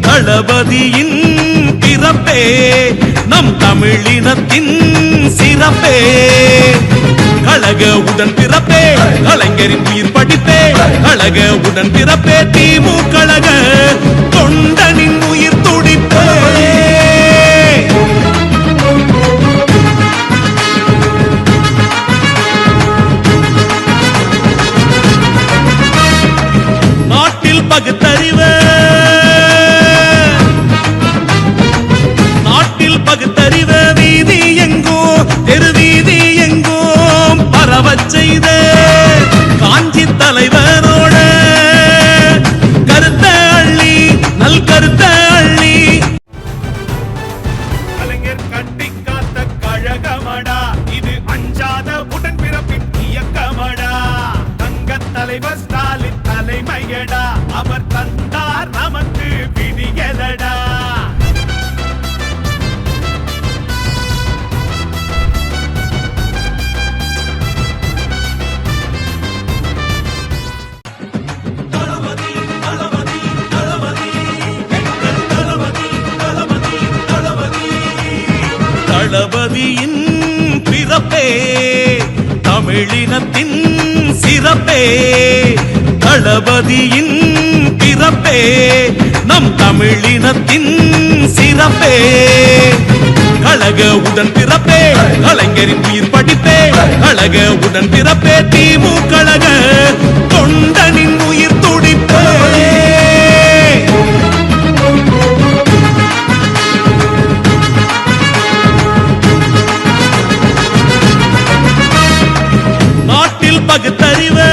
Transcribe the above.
தளபதியின் பிறப்பே நம் தமிழினத்தின் சிறப்பே. கழக உடன் பிறப்பே கலைஞரின் உயிர் படிப்பே கழக உடன் பிறப்பே திமுக கழக தலைவர் ஸ்டாலின் தலைமையடா அவர் தந்தார் நமக்கு விடியலடா தளபதியின் பிறப்பே தமிழினத்தின் சிறப்பே தளபதியின் பிறப்பே நம் தமிழினத்தின் சிறப்பே. கழக உடன் பிறப்பே கலைஞரின் உயிர் படிப்பே கழக உடன் பிறப்பே திமு கழக பகுத்தறிவு